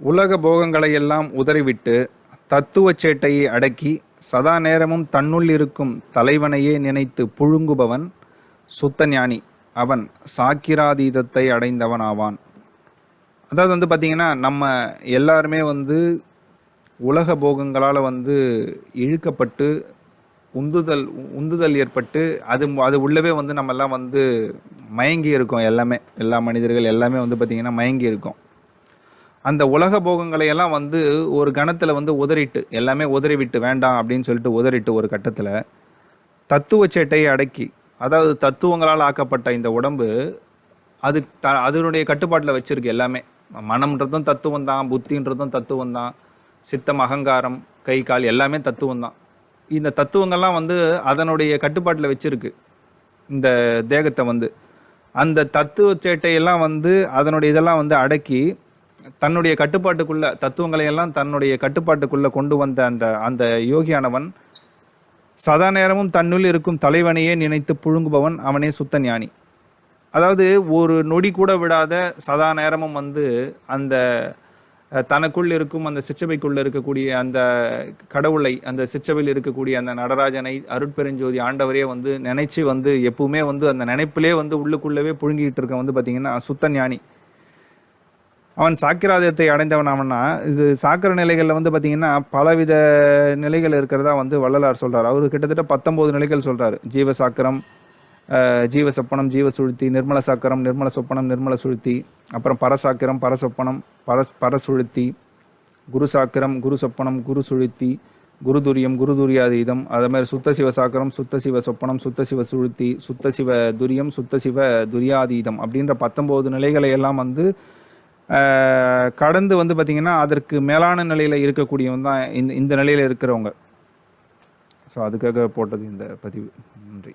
உலக போகங்களை எல்லாம் உதறிவிட்டு தத்துவச் சேட்டையை அடக்கி சதா நேரமும் தன்னுள் இருக்கும் தலைவனையே நினைத்து புழுங்குபவன் சுத்த ஞானி அவன் சாக்கிராதீதத்தை அடைந்தவன் ஆவான் அதாவது வந்து பார்த்திங்கன்னா நம்ம எல்லாருமே வந்து உலக போகங்களால் வந்து இழுக்கப்பட்டு உந்துதல் உந்துதல் ஏற்பட்டு அது அது உள்ளவே வந்து நம்ம எல்லாம் வந்து மயங்கி இருக்கோம் எல்லாமே எல்லா மனிதர்கள் எல்லாமே வந்து பார்த்திங்கன்னா மயங்கி இருக்கோம் அந்த உலக போகங்களை எல்லாம் வந்து ஒரு கணத்தில் வந்து உதறிட்டு எல்லாமே உதறிவிட்டு வேண்டாம் அப்படின்னு சொல்லிட்டு உதறிட்டு ஒரு கட்டத்தில் தத்துவ சேட்டையை அடக்கி அதாவது தத்துவங்களால் ஆக்கப்பட்ட இந்த உடம்பு அது த அதனுடைய கட்டுப்பாட்டில் வச்சிருக்கு எல்லாமே. மனம்ன்றதும் தத்துவம் தான் புத்தின்றதும் தத்துவம் தான் சித்தம் அகங்காரம் கை கால் எல்லாமே தத்துவம் தான் இந்த தத்துவங்கள்லாம் வந்து அதனுடைய கட்டுப்பாட்டில் வச்சிருக்கு இந்த தேகத்தை வந்து. அந்த தத்துவ சேட்டையெல்லாம் வந்து அதனுடைய இதெல்லாம் வந்து அடக்கி தன்னுடைய கட்டுப்பாட்டுக்குள்ள தத்துவங்களை எல்லாம் தன்னுடைய கட்டுப்பாட்டுக்குள்ள கொண்டு வந்த அந்த அந்த யோகியானவன் சதா நேரமும் தன்னுள் இருக்கும் தலைவனையே நினைத்து புழுங்குபவன் அவனே சுத்த ஞானி. அதாவது ஒரு நொடி கூட விடாத சதா நேரமும் வந்து அந்த தனக்குள் இருக்கும் அந்த சிச்சபைக்குள்ள இருக்கக்கூடிய அந்த கடவுளை அந்த சிச்சபையில் இருக்கக்கூடிய அந்த நடராஜனை அருட்பெருஞ்சோதி ஆண்டவரே வந்து நினைச்சு வந்து எப்பவுமே வந்து அந்த நினைப்பிலே வந்து உள்ளுக்குள்ளவே புழுங்கிட்டு இருக்க வந்து பார்த்தீங்கன்னா சுத்த ஞானி. அவன் சாக்கிராதத்தை அடைந்தவன் அவனா இது சாக்கிர நிலைகளில் வந்து பார்த்தீங்கன்னா பலவித நிலைகள் இருக்கிறதா வந்து வள்ளலார் சொல்கிறார் அவர் கிட்டத்தட்ட பத்தொன்பது நிலைகள் சொல்றாரு. ஜீவ சாக்கிரம் ஜீவ சொப்பனம் ஜீவ சுழ்த்தி நிர்மல சாக்கரம் நிர்மல சொப்பனம் நிர்மல சுழ்த்தி அப்புறம் பரசாக்கிரம் பரசொப்பனம் பரஸ் பரசுழுத்தி குரு சாக்கிரம் குரு சொப்பனம் குரு சுழுத்தி குருதுரியம் குருதுரியாதீதம் அதே மாதிரி சுத்த சிவ சாக்கரம் சுத்த சிவ சொப்பனம் சுத்த சிவ சுழுத்தி சுத்த சிவ துரியம் சுத்த சிவ துரியாதீதம் அப்படின்ற பத்தொம்போது நிலைகளை எல்லாம் வந்து கடந்து வந்து பார்த்திங்கன்னா அதற்கு மேலான நிலையில் இருக்கக்கூடியவன் தான் இந்த இந்த நிலையில் இருக்கிறவங்க. ஸோ அதுக்காக போட்டது இந்த பதிவு. நன்றி.